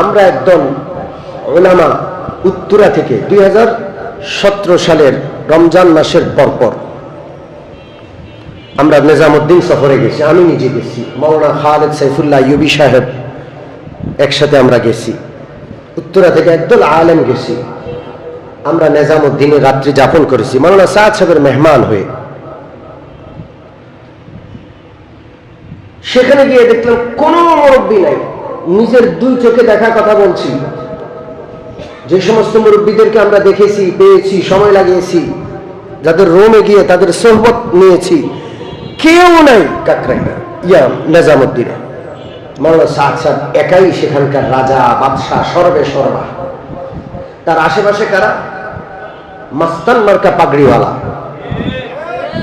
আমরা একদম ওলামা উত্তরা থেকে দুই সালের রমজান মাসের পরপর আমরা নিজামুদ্দিন সফরে গেছি। আমি নিজে গেছি। মৌলানা খালেদ সাইফুল্লাহ ইউবি সাহেব একসাথে আমরা গেছি। উত্তরা থেকে একদল আলেম গেছি। আমরা নিজামুদ্দিনে রাত্রি যাপন করেছি। মৌলানা সাদ সাহেবের মেহমান হয়ে। সেখানে গিয়ে দেখলাম কোনো মুরব্বী নাই। নিজের দুই চোখে দেখা কথা বলছি। যে সমস্ত মুরব্বীদেরকে আমরা দেখেছি, পেয়েছি, সময় লাগিয়েছি, যাদের রোমে গিয়ে তাদের সোহবত নিয়েছি, কেউ নাই কাকরাইনা, ইয়া নেজামুদ্দিনে। মাওলানা সাদ সাহেব একাই সেখানকার রাজা, বাদশাহ, সর্বে সর্বা। তার আশেপাশে কারা? মাস্তান মার্কা পাগড়িওয়ালা।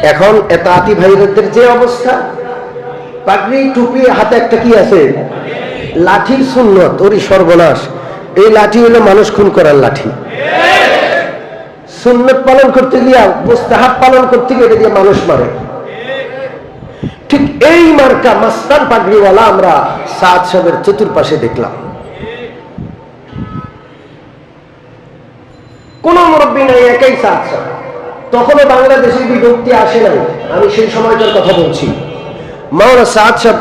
এখন এত আতি ভাইদের যে অবস্থা, পাগড়ি টুপি হাতে একটা কি আছে? লাঠির সুন্নত, ওরই সর্বনাশ। এই লাঠি হলো মানুষ খুন করার লাঠি। সুন্নত পালন করতে গিয়া, মুস্তাহাব পালন করতে গিয়ে এটা দিয়ে মানুষ মারে। ঠিক এই মার্কা মাস্তান পাগড়িওয়ালা আমরা সাদ সাহেবের চতুর্পাশে দেখলাম। কোন মুরব্বী নাই, একাই সাদ সাহেব। তখনও বাংলাদেশের বিভক্তি আসে নাই। আমি সেই সময়টার কথা বলছি। মাওলানা সাদ সাহেব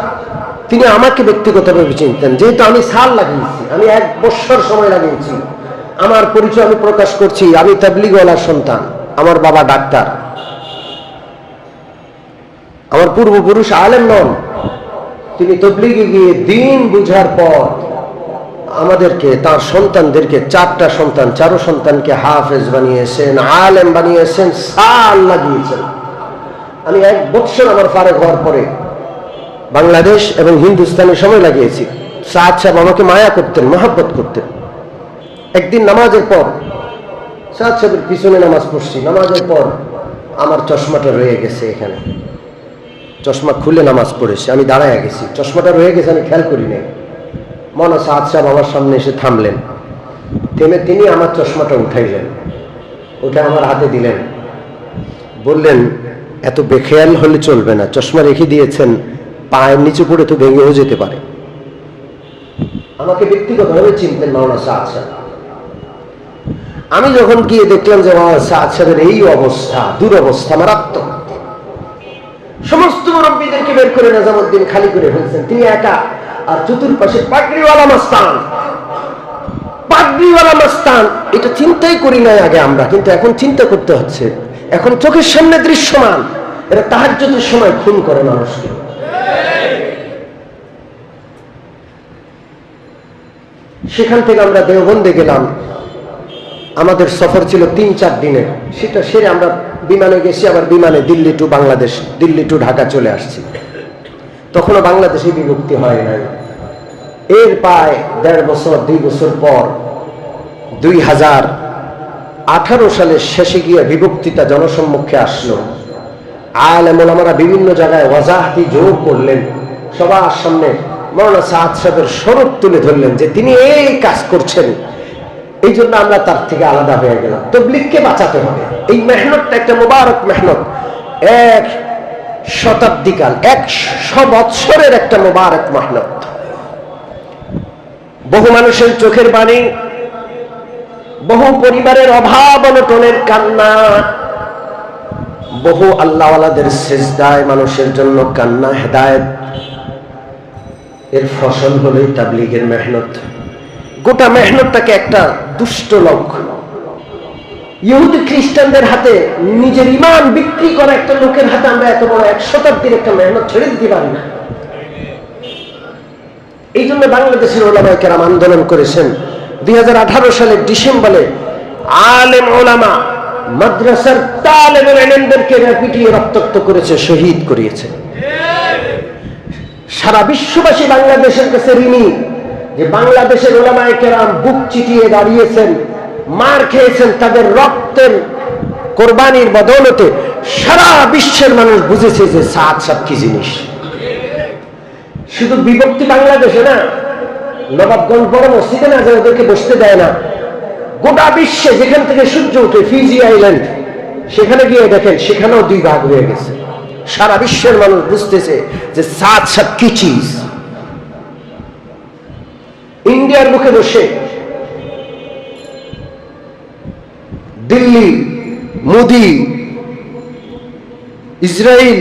তিনি আমাকে ব্যক্তিগতভাবে চিনতেন। যেহেতু আমি সাল লাগিয়েছি, আমি এক বৎসর সময় লাগিয়েছি। আমার পরিচয় আমি প্রকাশ করছি, আমি তাবলিগওয়ালার সন্তান, আমার বাবা ডাক্তার। আমার পূর্বপুরুষ আলেম নন। তিনি তবলিগে গিয়ে দিন বুঝার পর আমাদেরকে, তার সন্তানদেরকে, চারটা সন্তান, চারো সন্তানকে হাফেজ বানিয়েছেন, আলেম বানিয়েছেন, সাল লাগিয়েছেন। আমি এক বৎসর আমার ফারেক ঘর পরে বাংলাদেশ এবং হিন্দুস্তানে সময় লাগিয়েছি। সাদ সাহেব আমাকে মায়া করতেন, মহাব্বত করতেন। একদিন নামাজের পর, সাদ সাহেবের পিছনে নামাজ পড়ছি। নামাজের পর আমার চশমাটা রয়ে গেছে এখানে। চশমা খুলে নামাজ পড়েছে, আমি দাঁড়ায় গেছি। চশমাটা রয়ে গেছে, আমি খেয়াল করি নাই। মনে সাদ সাহেব আমার সামনে এসে থামলেন। থেমে তিনি আমার চশমাটা উঠাইলেন। ওটা আমার হাতে দিলেন। বললেন, এত বেখেয়াল হলে চলবে না। চশমা রেখে দিয়েছেন পায়ের নিচে পড়ে তো ভেঙেও যেতে পারে। আমাকে ব্যক্তিগতভাবে চিনতেন মাওলানা সাদ আমি যখন গিয়ে দেখলাম যে মাওলানা সাদ সাহেবের এই অবস্থা, দুরবস্থা মারাত্মক। সমস্ত মুরব্বীদেরকে বের করে নাজামুদ্দিন খালি করে ফেলছেন। তিনি একা। আর চতুর্পাশে পাগড়িওয়ালা মাস্তান। পাগড়িওয়ালা মাস্তান। এটা চিন্তাই করি নাই আগে আমরা, কিন্তু এখন চিন্তা করতে হচ্ছে। এখন চোখের সামনে দৃশ্যমান। এরা তাহাজ্জুদের সময় খুন করে মানুষকে। সেখান থেকে আমরা দেওবন্দে গেলাম। আমাদের সফর ছিল তিন চার দিনের। সেটা সেরে আমরা বিমানে গেছি, আবার বিমানে দিল্লি টু বাংলাদেশ, দিল্লি টু ঢাকা চলে আসছি। তখনও বাংলাদেশে বিভক্তি হয় নাই। এর প্রায় দেড় বছর, দুই বছর পর দুই হাজার আঠারো সালের শেষে গিয়ে বিভক্তিটা জনসম্মুখে আসলো। আলেমন আমরা বিভিন্ন জায়গায় ওয়াজাহাতি যোগ করলেন। সবার সামনে মৌলানা সাদ সাহেবের স্বরূপ তুলে ধরলেন যে তিনি এই কাজ করছেন। এই জন্য আমরা তার থেকে আলাদা হয়ে গেলাম। তবলিগকে বাঁচাতে হবে। এই মেহনতটা একটা মোবারক মেহনত। এক শতাব্দীকাল, এক শ বৎসরের একটা মোবারক মেহনত। বহু মানুষের চোখের বাণী, বহু পরিবারের অভাব অনটনের কান্না, বহু আল্লাহওয়ালাদের শেষদায় মানুষের জন্য কান্না, হেদায়ত। এর ফসল হলোই তাবলিগের মেহনত। গোটা মেহনতটাকে একটা দুষ্ট লক্ষ্য ইহুদি খ্রিস্টানদের হাতে নিজের ইমান বিক্রি করা একটা লোকের হাতে আমরা এত বড় এক শতাব্দীর একটা মেহনত ছেড়ে দিতে পারি না। এই জন্য বাংলাদেশের ওলামায় কেরাম আন্দোলন করেছেন দুই হাজার আঠারো সালের ডিসেম্বরে আলেম ওলামা মাদ্রাসার তালেবের এলেমদেরকে পিটিয়ে রক্তাক্ত করেছে, শহীদ করিয়েছে। সারা বিশ্ববাসী বাংলাদেশের কাছে ঋণী যে বাংলাদেশের ওলামায় কেরাম বুক চিটিয়ে দাঁড়িয়েছেন, মার খেয়েছেন তাদের রক্তের কোরবানির বদৌলতে সারা বিশ্বের মানুষ বুঝেছে যে সাত সাত কি জিনিস। শুধু বিভক্তি বাংলাদেশে না, নবাবগঞ্জ বড় মসজিদে না যে ওদেরকে বসতে দেয় না। গোটা বিশ্বে যেখান থেকে সূর্য উঠে ফিজি আইল্যান্ড, সেখানে গিয়ে দেখেন সেখানেও দুই ভাগ হয়ে গেছে। সারা বিশ্বের মানুষ বুঝতেছে যে কি চিজ ইন্ডিয়া মিডিয়ার মুখে বসে দিল্লি, মোদি ইসরায়েল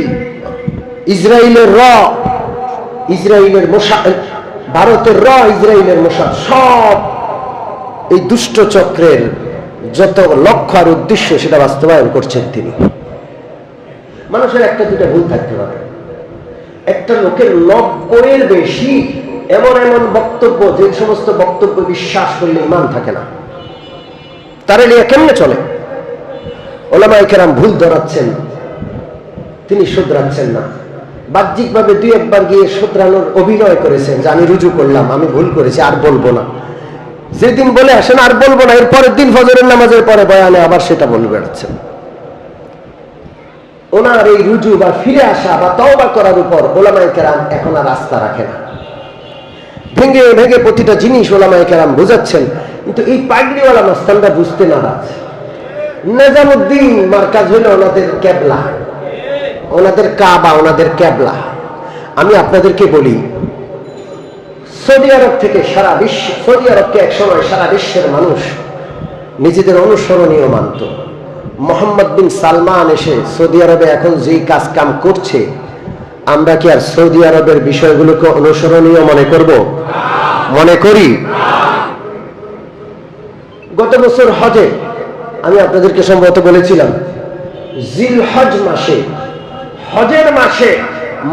ইসরায়েলের র ইসরায়েলের মোশা ভারতের র ইসরায়েলের মোশা সব এই দুষ্ট চক্রের যত লক্ষ্য আর উদ্দেশ্য সেটা বাস্তবায়ন করছেন তিনি। মানুষের একটা দুটা ভুল থাকতে পারে। একটা লোকের নব্বইয়ের বেশি এমন এমন বক্তব্য, যে সমস্ত বক্তব্য বিশ্বাস করলে ইমান থাকে না। তারা নিয়ে কেমনে চলে? ওলামাই কেরাম ভুল ধরাচ্ছেন, তিনি শুধরাচ্ছেন না। বাহ্যিকভাবে দুই একবার গিয়ে শুধরানোর অভিনয় করেছেন, যে আমি রুজু করলাম, আমি ভুল করেছি, আর বলব না। যেদিন বলে আসেন, আর বলব না, এর পরের দিন ফজরের নামাজের পরে বয়ানে আবার সেটা বলে বেড়াচ্ছেন। ওনার এই রুজু বা ফিরে আসা বা তওবা করার উপর ওলামাই কেরাম এখন আর আস্থা রাখে না। ভেঙে ভেঙে প্রতিটা জিনিস ওলামাই কেরাম বুঝাচ্ছেন, কিন্তু এই পাগড়িওয়ালা মাস্তানরা বুঝতে নারাজ। নেজামুদ্দিন মার্কাজ হইল ওনাদের ক্যাবলা। ওনাদের ওনাদের ক্যাবলা। আমি আপনাদেরকে বলি, সৌদি আরব থেকে সারা বিশ্ব, সৌদি আরবকে একসময় সারা বিশ্বের মানুষ নিজেদের অনুসরণীয় মানত। মোহাম্মদ বিন সালমান এসে সৌদি আরবে এখন যেই কাজ কাম করছে, আমরা কি আর সৌদি আরবের বিষয়গুলোকে অনুসরণীয় মনে করব? মনে করি? গত বছর হজে, আমি আপনাদেরকে সম্ভবত বলেছিলাম জিল হজ মাসে, হজের মাসে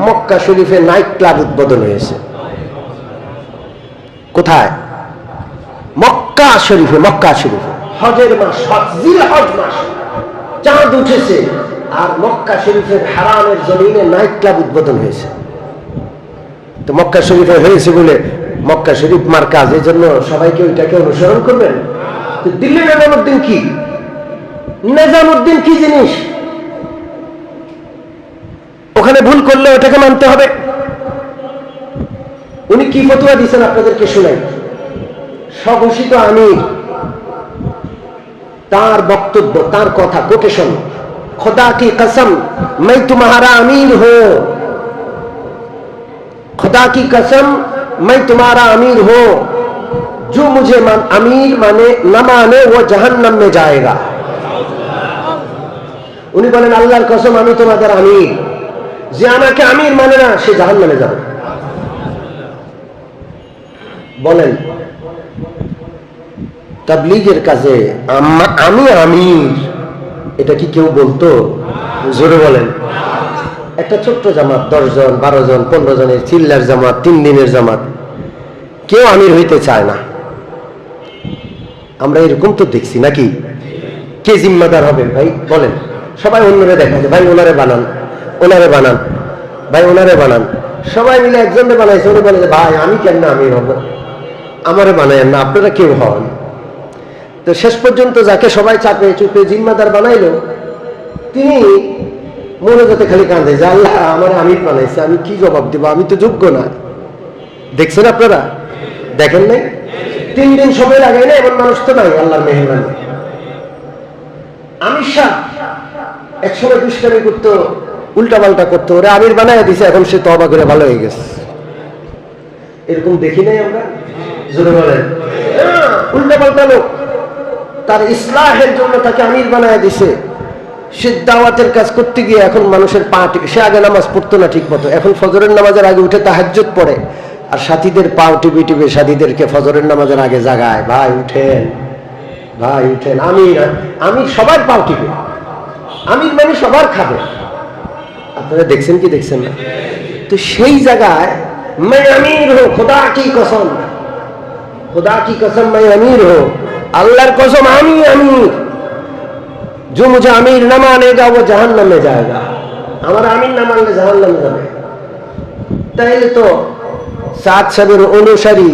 মক্কা শরীফে নাইট ক্লাব উদ্বোধন হয়েছে। কোথায়? মক্কা শরীফে মক্কা শরীফে। হজের মাস, হজ জিল হজ মাস। চাঁদ উঠেছে আর মক্কা শরীফের হারামের জমিনে নাইট ক্লাব উদ্বোধন হয়েছে। তো মক্কা শরীফে হয়েছে বলে মক্কা শরীফ মার কাজ এই জন্য সবাইকে ওইটাকে অনুসরণ করবেন? তো দিল্লি কি? কি জিনিস? ওখানে ভুল করলে ওটাকে মানতে হবে। উনি কি ফতুয়া দিচ্ছেন আপনাদেরকে শুনাই? স্বঘোষিত আমির। তার বক্তব্য তার কথা কোটেশন খোদা কি কসম मैं तुम्हारा अमीर हूं खुदा की कसम मैं तुम्हारा अमीर हूं जो मुझे मान, अमीर माने न माने वो जहन्नम में जाएगा উনি বলেন আল্লাহর কসম আমি তোমাদের আমির যে আমাকে আমির মানে না সে জাহান মানে যাবে বলেন তাবলিগের কাজে আমি আমির, এটা কি কেউ বলতো? জোরে বলেন। একটা ছোট্ট জামাত, দশ জন, বারো জন, পনেরো জনের চিল্লার জামাত, তিন দিনের জামাত। কেউ আমির হইতে চায় না। আমরা এরকম তো দেখছি নাকি? কে জিম্মাদার হবে ভাই? বলেন। সবাই অন্যরে দেখা যায় ভাই, ওনারে বানান। ওনারে বানান। ভাই, ওনারে বানান। সবাই মিলে একজনকে বানাইছে উনি বলে ভাই, আমি কেন আমির হব? আমারে বানায়েন না, আপনারা কেউ হন। তো শেষ পর্যন্ত যাকে সবাই চাপে চুপে জিম্মাদার বানাইলো, তিনি মনে যাতে খালি কাঁদে, যে আল্লাহ, আমার আমির বানাইছে, আমি কি জবাব দেবো? আমি তো যোগ্য না। দেখছেন আপনারা? দেখেন নাই? তিন দিন সময় লাগাই না এমন মানুষ তো নাই, আল্লাহর মেহরবানি। আমির শাহ একসময় দুষ্টামি করতো উল্টা পাল্টা করতো, ওরা আমির বানায় দিছে, এখন সে তবা করে ভালো হয়ে গেছে। এরকম দেখি নাই আমরা? জোরে উল্টা পাল্টা লোক। তার ইসলাহের জন্য তাকে আমির বানায় দিছে সে দাওয়াতের কাজ করতে গিয়ে এখন মানুষের পা টিপে সে আগে নামাজ পড়তো না ঠিক মতো এখন ফজরের নামাজের আগে উঠে তাহাজ্জুদ পড়ে আর সাথীদের পাও টিপে টিপে সাথীদেরকে ফজরের নামাজের আগে জাগায় ভাই উঠেন ভাই উঠেন আমি আমি সবার পাও টিপে আমির মানে সবার খাবে আপনারা দেখছেন কি দেখছেন না তো সেই জায়গায় मैं अमीर हूं खुदा की कसम खुदा की कसम मैं अमीर हूं अल्लाह कसम আমি अमीर जो मुझे अमीर न मानेगा वो जहन्नम में जाएगा আমার আমির না মানলে জাহান্নামে যাবে তাইলে তো সাত সাবের অনুসারী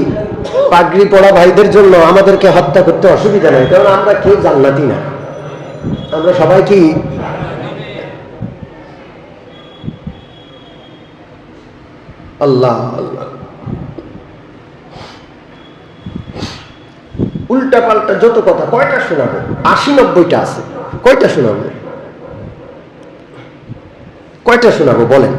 পাগড়ি পড়া ভাইদের জন্য আমাদেরকে হত্যা করতে অসুবিধা নেই কারণ আমরা কেউ জান্নাতি না আমরা সবাই কি আল্লাহ আল্লাহ উল্টা পাল্টা যত কথা কয়টা শোনাবো আশি নব্বইটা আছে কয়টা শোনাবো কয়টা শোনাবো বলেন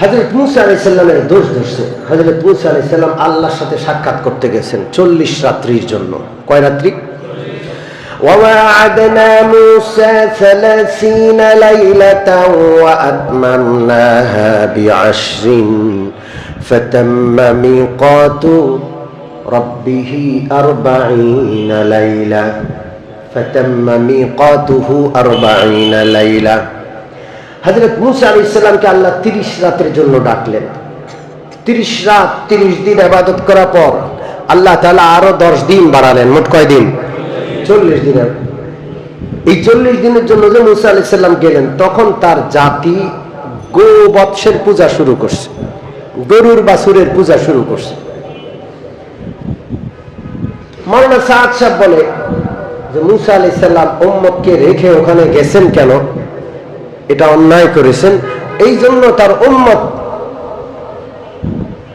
হজরত মুসা আলি সাল্লামের দোষ ধরছে হজরত মুসা আলি সাল্লাম আল্লাহর সাথে সাক্ষাৎ করতে গেছেন চল্লিশ রাত্রির জন্য কয় রাত্রি وواعدنا موسى ثلاثين ليلة وأتممناها بعشر فتم ميقات ربه أربعين ليلة فتم ميقاته أربعين ليلة হজরত মুসা আলি ইসলামকে আল্লাহ তিরিশ রাতের জন্য ডাকলেন তিরিশ রাত তিরিশ দিন আবাদত করার পর আল্লাহ তালা আরো দশ দিন বাড়ালেন মোট কয় দিন চল্লিশ দিনের এই চল্লিশ দিনের জন্য যে মুসা আলি সাল্লাম গেলেন তখন তার জাতি গো বৎসের পূজা শুরু করছে গরুর বাছুরের পূজা শুরু করছে। মাওলানা সাদ সাহেব বলে যে, মুসা আলি সাল্লাম ওম্মতকে রেখে ওখানে গেছেন কেন? এটা অন্যায় করেছেন। এই জন্য তার উম্মত,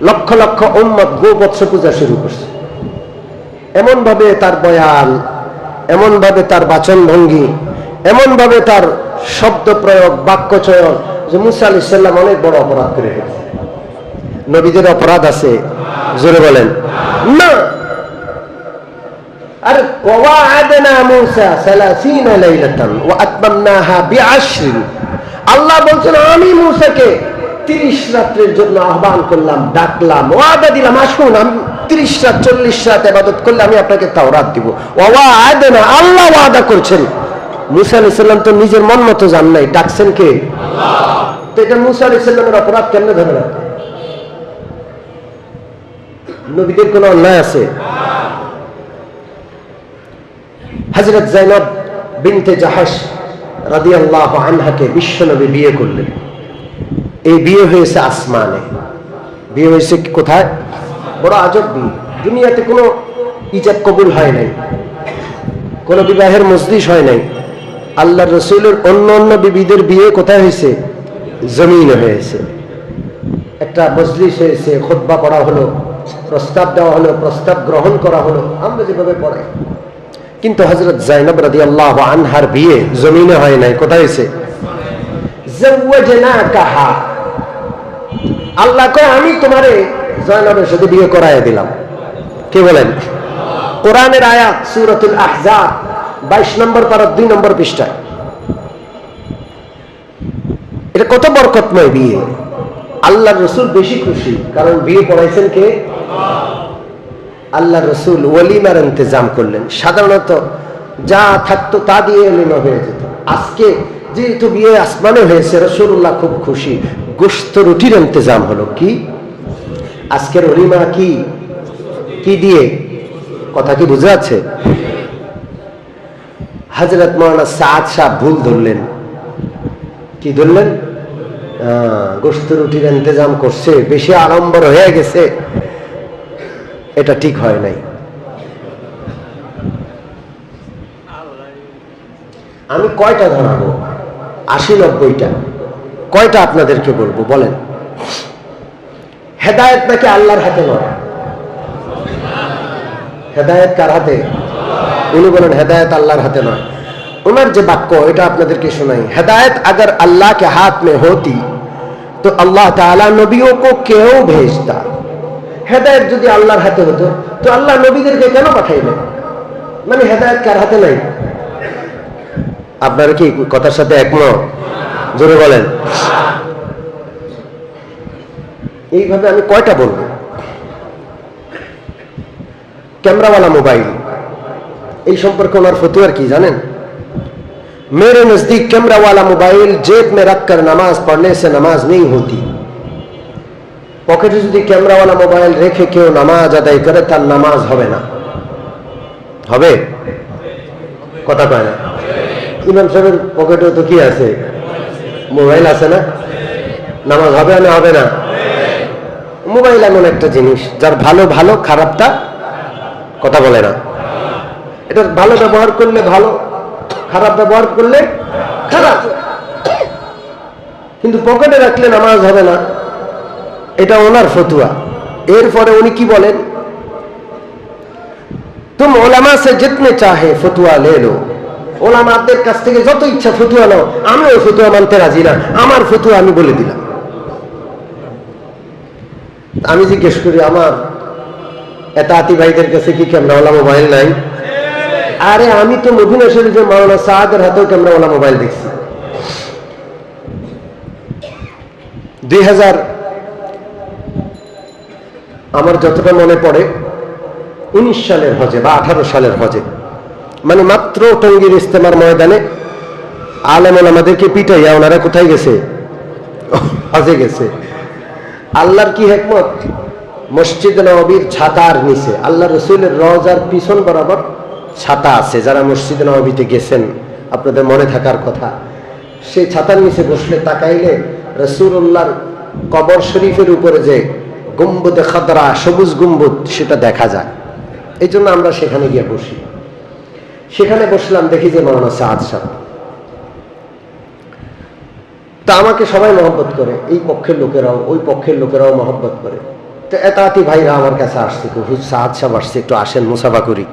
লক্ষ লক্ষ উম্মত গোবৎস পূজা শুরু করছে। এমন ভাবে তার বয়ান এমন ভাবে তার বাচন ভঙ্গি এমন ভাবে তার শব্দ প্রয়োগ, বাক্য চয়ন যে মুসা আলি সাল্লাম অনেক বড় অপরাধ করে ফেলছে। নবীদের অপরাধ আছে। জোরে বলেন। না। আর ওয়াআদনা মুসা 30 লাইলাতান ওয়া আতমামনাহা বিআশরিন। আল্লাহ বলছেন আমি মুসাকে 30 রাত্রের জন্য আহ্বান করলাম ডাকলাম ওয়াদা দিলাম আসুন আমি 30 রাত 40 রাত ইবাদত করলে আমি আপনাকে তাওরাত দিব। ওয়াআদনা আল্লাহ ওয়াদা করছেন। মুসা আলাইহিস সালাম তো নিজের মন মতো জান নাই ডাকছেন কে? আল্লাহ। তো এটা মুসা আলাইহিস সালামের অপরাধ কেমনে ধরে রাখবে? নবীদের কোনো অন্যায় আছে? হজরত জাইনব বিনতে জাহাস রাদি আল্লাহ আনহাকে বিশ্বনবী বিয়ে করলেন। এই বিয়ে হয়েছে আসমানে। বিয়ে হয়েছে কোথায়? বড় আজব বিয়ে। দুনিয়াতে কোনো ইজাব কবুল হয় নাই। কোনো বিবাহের মজলিস হয় নাই। আল্লাহ রসুলের অন্য অন্য বিবিদের বিয়ে কোথায় হয়েছে? জমিন হয়েছে। একটা মজলিস হয়েছে খোদ্া পড়া হলো। প্রস্তাব দেওয়া হলো, প্রস্তাব গ্রহণ করা হলো, আমরা যেভাবে পড়াই। কিন্তু হজরত জাইনব রাদি আল্লাহ আনহার বিয়ে জমিনে হয় নাই, কোথায় কাহা আল্লাহ কয়, আমি তোমারে জয়নবের সাথে বিয়ে করাইয়া দিলাম। কে বলেন? কোরআনের আয়াত, সুরতুল বাইশ নম্বর পারা দুই নম্বর পৃষ্ঠায়। এটা কত বরকতময় বিয়ে। আল্লাহ রসুল বেশি খুশি, কারণ বিয়ে পড়াইছেন কে? আল্লাহ রসুল ওলিমার ইন্তজাম করলেন। সাধারণত যা থাকতো তা দিয়ে এলিমা হয়ে যেত। আজকে যেহেতু বিয়ে আসমানে হয়েছে, রসুল্লাহ খুব খুশি। গোস্ত রুটির ইন্তজাম হলো কি? আজকের অলিমা কি? কি দিয়ে? কথা কি বুঝে আছে হাজরত মৌলানা সাদ শাহ ভুল ধরলেন। কি ধরলেন? গোস্ত রুটির ইন্তজাম করছে, বেশি আড়ম্বর হয়ে গেছে। এটা ঠিক হয় নাই। আমি কয়টা ধরাবো? আশি, নব্বইটা। কয়টা আপনাদেরকে বলব? বলেন। হেদায়ত নাকি আল্লাহর হাতে নয়? হেদায়ত কার হাতে? উনি বলেন, হেদায়ত আল্লাহর হাতে নয়। ওনার যে বাক্য, এটা আপনাদেরকে শোনাই। হেদায়ত আগর আল্লাহকে হাত মে হতি, তো আল্লাহ তালা নবীও কেউ ভেজতা। হেদায়ত যদি আল্লাহর হাতে হতো তো আল্লাহ নবীদেরকে কেন পাঠাইলেন মানে হেদায়ত কার হাতে নাই আপনারা কি কথার সাথে একমত জোরে বলেন এইভাবে আমি কয়টা বলবো ক্যামেরাওয়ালা মোবাইল এই সম্পর্কে ওনার ফতুয়ার কি জানেন मेरे नजदीक कैमरा वाला मोबाइल जेब में रखकर नमाज पढ़ने से नमाज नहीं होती পকেটে যদি ক্যামেরাওয়ালা মোবাইল রেখে কেউ নামাজ আদায় করে, তার নামাজ হবে না। হবে? কথা কয় না। ইমাম সাহেবের পকেটে তো কি আছে? মোবাইল আছে না? নামাজ হবে না হবে না? মোবাইল এমন একটা জিনিস, যার ভালো ভালো, খারাপটা কথা বলে না। এটা ভালো ব্যবহার করলে ভালো, খারাপ ব্যবহার করলে খারাপ। কিন্তু পকেটে রাখলে নামাজ হবে না। এটা ওনার ফতুয়া। এরপরে উনি কি বলেন? তুম ওলামা সে জিতনে চাহে ফতুয়া লে লো। ওলামাদের কাছ থেকে যত ইচ্ছা ফতুয়া নাও, আমি ওই ফতুয়া মানতে রাজি না। আমার ফতুয়া আমি বলে দিলাম। আমি জিজ্ঞেস করি, আমার এতাতি ভাইদের কাছে কি ক্যামেরা ওলা মোবাইল নাই? আরে, আমি তো মদিনা শরীফে মাওলানা সাহাদের হাতেও ক্যামেরাওয়ালা মোবাইল দেখছি। দুই হাজার আমার যতটা মনে পড়ে, উনিশ সালের হজে বা আঠারো সালের হজে মানে মাত্র টঙ্গীর ইস্তেমার ময়দানে আলেমন আমাদেরকে পিটাইয়া ওনারা কোথায় গেছে? হজে গেছে। আল্লাহর কি হেকমত? মসজিদ নবীর ছাতার নিচে। আল্লাহ রসুলের রজার পিছন বরাবর ছাতা আছে। যারা মসজিদ নবীতে গেছেন, আপনাদের মনে থাকার কথা। সেই ছাতার নিচে বসলে তাকাইলে রসুল্লাহর কবর শরীফের উপরে যে গম্বুদে খাদরা, সবুজ গম্বুদ, সেটা দেখা যায়। এই জন্য আমরা সেখানে গিয়ে বসি। সেখানে বসলাম, দেখি যে মৌলানা সাদ সাহেব। তা আমাকে সবাই মহব্বত করে, এই পক্ষের লোকেরাও, ওই পক্ষের লোকেরাও মহব্বত করে। তো এতাতি ভাইরা আমার কাছে আসছে হুজুর সাহাদ সাহেব আসছে, একটু আসেন, মুসাফা করি।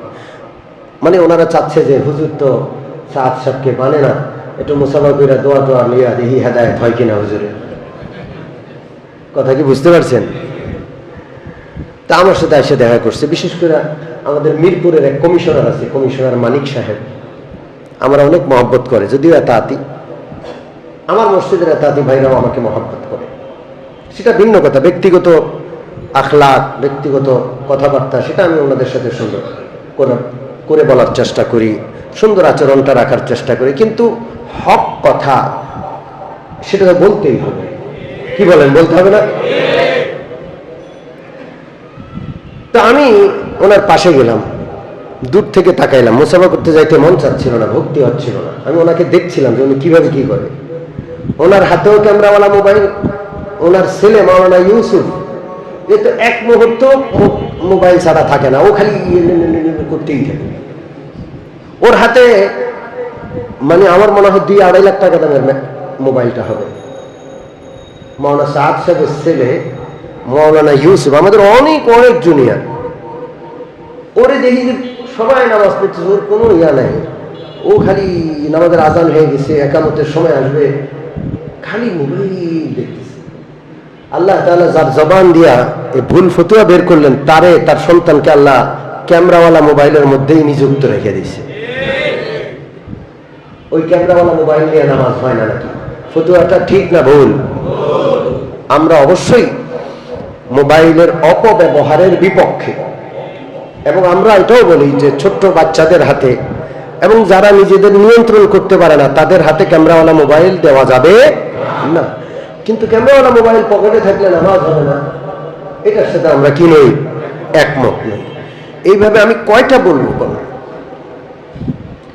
মানে ওনারা চাচ্ছে যে, হুজুর তো সাহাদ সাহেবকে মানে না, একটু মুসাফা করে দোয়া দোয়া লিয়া দেখি হেদায়ত হয় কিনা হুজুরে। কথা কি বুঝতে পারছেন? তা আমার সাথে এসে দেখা করছে। বিশেষ করে আমাদের মিরপুরের এক কমিশনার আছে, কমিশনার মানিক সাহেব। আমরা অনেক মহব্বত করে, যদিও এতাতি আমার মসজিদের এতাতি ভাইরাও আমাকে মহব্বত করে। সেটা ভিন্ন কথা, ব্যক্তিগত আখলাক, ব্যক্তিগত কথাবার্তা, সেটা আমি ওনাদের সাথে সুন্দর করে বলার চেষ্টা করি, সুন্দর আচরণটা রাখার চেষ্টা করি। কিন্তু হক কথা, সেটা বলতেই হবে। কি বলেন, বলতে হবে না? তা আমি ওনার পাশে গেলাম। দূর থেকে তাকাইলাম। মুসাফা করতে যাইতে মন চাচ্ছিল না, ভক্তি হচ্ছিল না। আমি ওনাকে দেখছিলাম যে উনি কীভাবে কি করে। ওনার হাতেও ক্যামেরাওয়ালা মোবাইল, ওনার ছেলে মাওলানা ইউসুফ। এ তো এক মুহূর্ত মোবাইল ছাড়া থাকে না, ও খালি ইয়ে করতেই থাকে। ওর হাতে মানে আমার মনে হয় দুই আড়াই লাখ টাকা দামের মোবাইলটা হবে। মাওলানা সাদ সাহেবের ছেলে, মাওলানা ইউসুফ, আমাদের অনেক অনেক জুনিয়র ওরে দেখি যে সবাই নামাজ পড়তেছে, ওর কোনো ইয়া নাই। ও খালি নামাজের আজান হয়ে গেছে, একামতের সময় আসবে। খালি মোবাইল দেখতেছে। আল্লাহ যার জবান দিয়া এই ভুল ফতুয়া বের করলেন, তারে, তার সন্তানকে আল্লাহ ক্যামেরাওয়ালা মোবাইলের মধ্যেই নিযুক্ত রেখে দিয়েছে। ওই ক্যামেরাওয়ালা মোবাইল নিয়ে নামাজ হয় না নাকি? ফতুয়াটা ঠিক না ভুল? আমরা অবশ্যই মোবাইলের অপব্যবহারের বিপক্ষে এবং আমরা এটাও বলি যে ছোট্ট বাচ্চাদের হাতে এবং যারা নিজেদের নিয়ন্ত্রণ করতে পারে না, তাদের হাতে ক্যামেরাওয়ালা মোবাইল দেওয়া যাবে না। কিন্তু ক্যামেরাওয়ালা মোবাইল পকেটে থাকলে নামাজ হবে না। এটার সাথে আমরা কি নই? একমত নই। এইভাবে আমি কয়টা বলব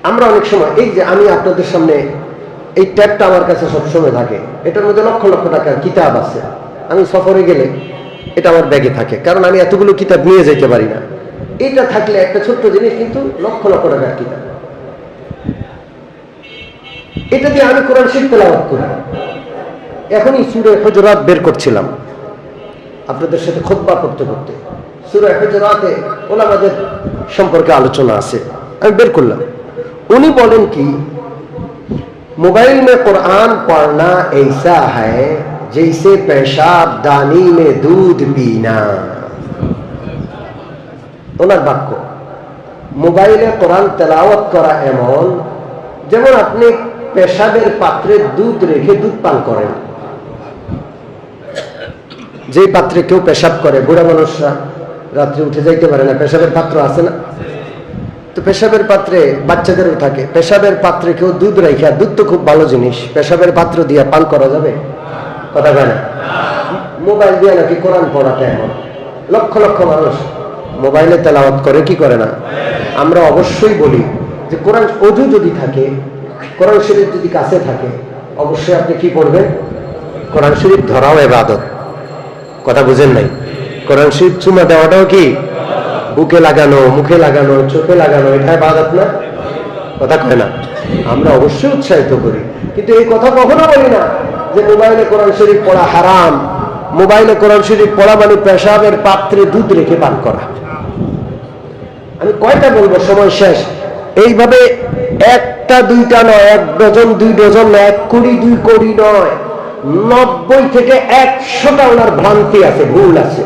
আমরা অনেক সময়, এই যে আমি আপনাদের সামনে এই ট্যাবটা আমার কাছে সবসময় থাকে। এটার মধ্যে লক্ষ লক্ষ টাকার কিতাব আছে। আমি সফরে গেলে এটা আমার ব্যাগে থাকে। কারণ আমি এতগুলো কিতাব নিয়ে যেতে পারি না। এটা থাকলে একটা ছোট্ট জিনিস কিন্তু লক্ষ লক্ষ টাকার কিতাব এটা দিয়ে আমি কোরআন শরীফ তেলাওয়াত করি এখনই সুরে হজরাত বের করছিলাম আপনাদের সাথে খোদ্া করতে করতে সুরে হজরাতে ওলামাদের সম্পর্কে আলোচনা আছে আমি বের করলাম উনি বলেন কি मोबाइल में कुरान पढ़ना ऐसा है जैसे पेशाब दानी में दूध पीना ওনার বাক্য, মোবাইলে কোরআন তেলাওয়াত করা এমন যেমন আপনি পেশাবের পাত্রে দুধ রেখে দুধ পান করেন। যে পাত্রে কেউ পেশাব করে, বুড়া মানুষরা রাত্রে উঠে যাইতে পারে না, পেশাবের পাত্র আছে না? তো পেশাবের পাত্রে বাচ্চাদেরও থাকে, পেশাবের পাত্রে কেউ দুধ রেখে দুধ তো খুব ভালো জিনিস, পেশাবের পাত্র দিয়ে পান করা যাবে? কথা না? মোবাইল দিয়ে নাকি কোরআন পড়াটা এমন, লক্ষ লক্ষ মানুষ মোবাইলে তেলাওয়াত করে, কি করে না? আমরা অবশ্যই বলি যে কোরআন অজু যদি থাকে, কোরআন শরীফ যদি কাছে থাকে, অবশ্যই আপনি কি করবেন কোরআন শরীফ ধরাও এবাদত। কথা বুঝেন নাই? কোরআন শরীফ চুমা দেওয়াটাও কি? বুকে লাগানো, মুখে লাগানো, চোখে লাগানো, এটা বাদাত না? কথা কয় না? আমরা অবশ্যই উৎসাহিত করি। কিন্তু এই কথা কখনো বলি না যে মোবাইলে কোরআন শরীফ পড়া হারাম। মোবাইলে কোরআন শরীফ পড়া মানে পেশাবের পাত্রে দুধ রেখে পান করা। আমি কয়টা বলব? সময় শেষ। এইভাবে একটা, দুইটা নয়, এক ডজন, দুই ডজন নয়, এক কোটি, দুই কোটি নয়, নব্বই থেকে একশোটা ওনার ভ্রান্তি আছে, ভুল আছে।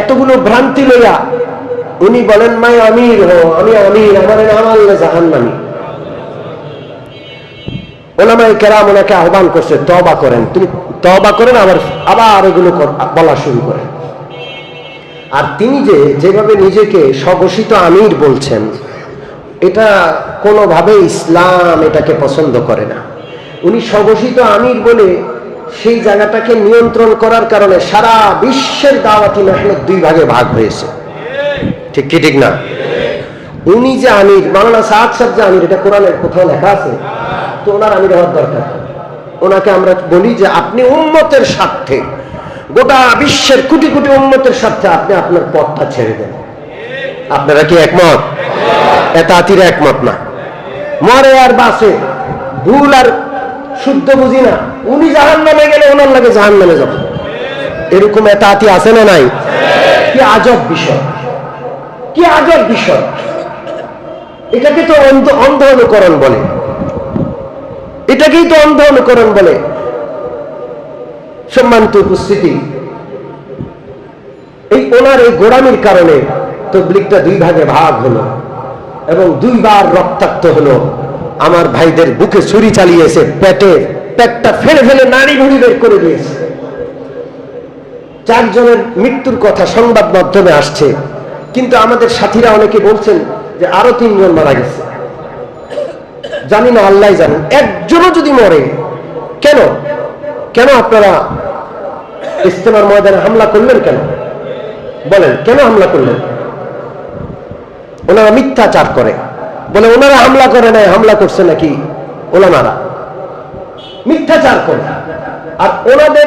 এতগুলো ভ্রান্তি লইয়া উনি বলেন, মাই আমির হো আমি আমির, আমার নাম আল্লাহ জাহান্নামী। ওলামাই কেরাম ওনাকে আহ্বান করছে তবা করেন। তুমি তবা করেন, আবার আবার এগুলো বলা শুরু করেন। আর তিনি যে যেভাবে নিজেকে স্বঘোষিত আমির বলছেন, এটা কোনোভাবে ইসলাম এটাকে পছন্দ করে না। উনি স্বঘোষিত আমির বলে সেই জায়গাটাকে নিয়ন্ত্রণ করার কারণে সারা বিশ্বের দাওয়াতি মেহনত দুই ভাগে ভাগ হয়েছে। ঠিক কি, ঠিক না? উনি যে আমির, মাওলানা সাদ সাহেব যে আমির, এটা কোরআনের কোথাও লেখা আছে? তো ওনার আমির হওয়ার দরকার। ওনাকে আমরা বলি যে আপনি উম্মতের স্বার্থে গোটা বিশ্বের কোটি কোটি উম্মতের স্বার্থে আপনি আপনার পথটা ছেড়ে দেন। আপনারা কি একমত? এতাতিরা একমত না। মরে আর বাসে ভুল আর শুদ্ধ বুঝি না। উনি জাহান নামে গেলে ওনার লাগে জাহান নামে যাবে। এরকম এতাতি আছে না নাই? কি আজব বিষয়। কি আজব বিষয়। এটাকে তো অন্ধ অন্ধ অনুকরণ বলে। এটাকেই তো অন্ধ অনুকরণ বলে। সম্মানিত উপস্থিতি। এই ওনার এই গোড়ামির কারণে তবলিকটা দুই ভাগে ভাগ হলো এবং দুইবার রক্তাক্ত হলো। আমার ভাইদের বুকে ছুরি চালিয়েছে, পেটে, পেটটা ফেলে ফেলে নারী ভুড়ি বের করে দিয়েছে। চারজনের মৃত্যুর কথা সংবাদ মাধ্যমে আসছে, কিন্তু আমাদের সাথীরা অনেকে বলছেন যে আরও তিনজন মারা গেছে। জানি না আল্লাহ জানেন। একজনও যদি মরে, কেন? কেন আপনারা ইস্তেমার ময়দানে হামলা করলেন কেন? বলেন, কেন হামলা করলেন? ওনারা মিথ্যাচার করে। বলে, ওনারা হামলা করে নাই, হামলা করছে নাকি ওলামারা? মিথ্যাচার করে। আর ওনাদের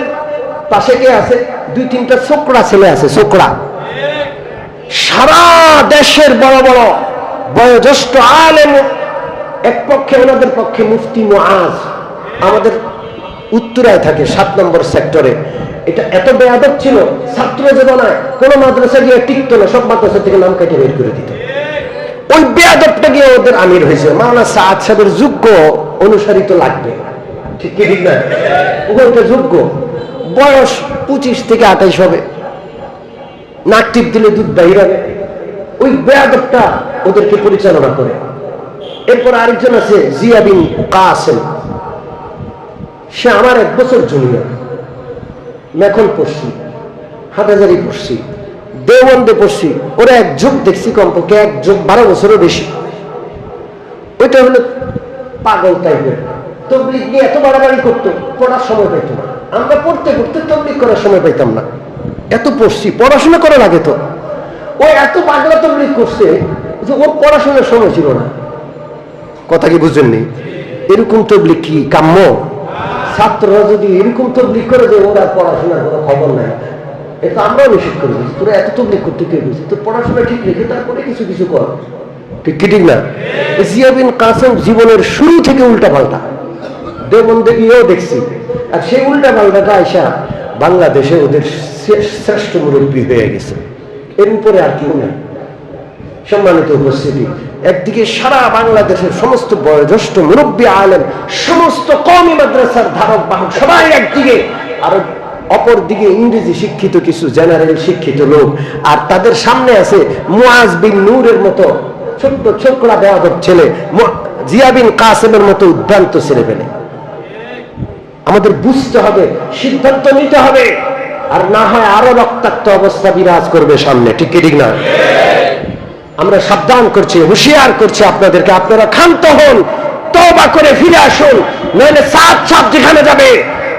পাশে কে আছে? দুই তিনটা ছোকরা ছেলে আছে, ছোকরা। সারা দেশের বড় বড় বয়োজ্যেষ্ঠ আলেম এক পক্ষে, ওনাদের পক্ষে মুফতি মুআজ। আমাদের উত্তরায় থাকে সাত নম্বর সেক্টরে। এটা এত বেয়াদব ছিল, ছাত্র জীবনায় কোন মাদ্রাসা গিয়ে টিকতো না, সব মাদ্রাসা থেকে নাম কেটে বের করে দিত। ওই বেয়াদবটা গিয়ে ওদের আমির হয়েছে। মাওলানা সাদ সাহেবের যোগ্য অনুসারিত লাগবে। ঠিক ঠিক না? যোগ্য। বয়স পঁচিশ থেকে আঠাইশ হবে। নাক টিপ দিলে দুধ বাহির হবে। ওই বেয়াদবটা ওদেরকে পরিচালনা করে। এরপর আরেকজন আছে জিয়া বিন কাসেম। সে আমার এক বছর জুনিয়র। মেখন পড়ছি, হাটাজারি পড়ছি, দেওবন্দে পড়ছি, ওরা এক যুগ দেখছি কমপক্ষে, এক যুগ বারো বছরও বেশি। ওইটা হলো পাগল টাইপের তবলিক নিয়ে এত বাড়াবাড়ি করতো, পড়ার সময় পেত না। আমরা পড়তে পড়তে তবলিক করার সময় পাইতাম না। এত পড়ছি, পড়াশোনা করা লাগে তো। ও এত পাগলা তবলিক করছে যে ওর পড়াশোনার সময় ছিল না। কথা কি বুঝেননি? এরকম তবলিক কি কাম্য? ছাত্ররা যদি এরকম তবলিক করে যে ওরা পড়াশোনার কোনো খবর নাই এটা আমরাও নিষেধ করে দিচ্ছি তোরা এত তবলিক করতে কে গেছিস, তোর পড়াশোনা ঠিক রেখে তারপরে কিছু কিছু কর। ঠিক কি ঠিক না? জিয়া বিন কাসেম জীবনের শুরু থেকে উল্টা পাল্টা দেবন্দে গিয়েও দেখছি। আর সেই উল্টা পাল্টাটা আইসা বাংলাদেশে ওদের শ্রেষ্ঠ মুরব্বী হয়ে গেছে। এর উপরে আর কেউ নেই। সম্মানিত উপস্থিতি। একদিকে সারা বাংলাদেশের সমস্ত বয়োজ্যেষ্ঠ মুরব্বী আলেম, সমস্ত কমি মাদ্রাসার ধারক, বাহক, সবাই একদিকে, আর অপর দিকে ইংরেজি শিক্ষিত কিছু জেনারেল শিক্ষিত লোক। আর তাদের সামনে আছে মুআজ বিন নূরের মতো ছোট্ট ছোকরা বেয়াদব ছেলে, মু- জিয়া বিন কাসেমের মতো উদ্ভ্রান্ত ছেলে পেলে। আমাদের বুঝতে হবে, সিদ্ধান্ত নিতে হবে, আর না হয় আরও রক্তাক্ত অবস্থা বিরাজ করবে সামনে, ঠিক ঠিক না? আমরা সাবধান করছি, হুঁশিয়ার করছি আপনাদেরকে। আপনারা ক্ষান্ত হন তবা করে ফিরে আসুন, নইলে সাত সাপ যেখানে যাবে,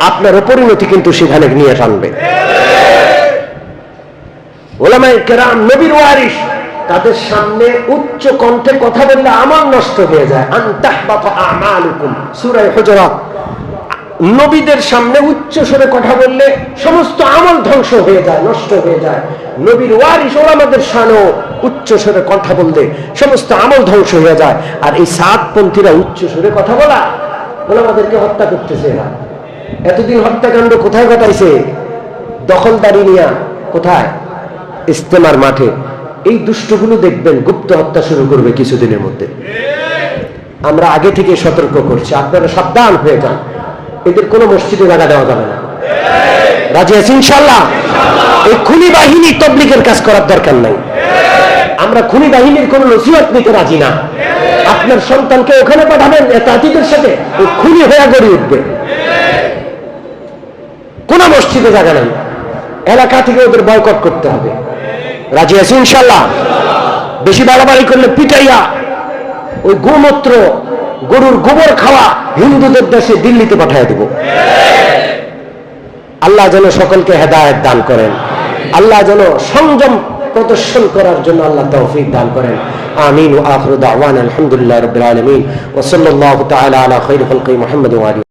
আপনার পরিণতি কিন্তু সেখানে নিয়ে টানবে। ওলামাই কেরাম, নবীর ওয়ারিস তাদের সামনে উচ্চ কণ্ঠে কথা বললে আমল নষ্ট হয়ে যায়। আন্তাহবাত আমালুকুম সূরা হুজুরাত। নবীদের সামনে উচ্চ স্বরে কথা বললে সমস্ত আমল ধ্বংস হয়ে যায়, নষ্ট হয়ে যায়। নবীর ওয়ারিস ওলামাদের সামনেও উচ্চ স্বরে কথা বললে সমস্ত আমল ধ্বংস হয়ে যায়। আর এই সাতপন্থীরা উচ্চ স্বরে কথা বলা, ওলামাদেরকে হত্যা করতেছে এরা। এতদিন হত্যাকাণ্ড কোথায় ঘটাইছে? দখলদারি নিয়া কোথায়? ইস্তেমার মাঠে। এই দুষ্টগুলো দেখবেন, গুপ্ত হত্যা শুরু করবে কিছুদিনের মধ্যে। আমরা আগে থেকে সতর্ক করছি, আপনারা সাবধান হয়ে যান। এদের কোনো মসজিদে জায়গা দেওয়া যাবে না। রাজি আছি ইনশাল্লাহ এই খুনি বাহিনী তবলিগের কাজ করার দরকার নাই। আমরা খুনি বাহিনীর কোন নসিহত নিতে রাজি না। আপনার সন্তানকে ওখানে পাঠাবেন এত তাঁতিদের সাথে খুনি হয়ে গড়ে উঠবে। কোন মসজিদে জায়গা নাই। এলাকা থেকে ওদের বয়কট করতে হবে। রাজি আছি ইনশাল্লাহ বেশি বাড়াবাড়ি করলে পিটাইয়া ওই গোমূত্র গরুর গোবর খাওয়া হিন্দুদের দেশে দিল্লিতে পাঠিয়ে দেব। আল্লাহ যেন সকলকে হেদায়ত দান করেন। আল্লাহ যেন সংযম প্রদর্শন করার জন্য আল্লাহ তৌফিক দান করেন। আমিন ও আখরুদ আওয়ান আলহামদুলিল্লাহ রবিল আলমিন। ওসল্লাহ তালা আলা খৈর খলকি মোহাম্মদ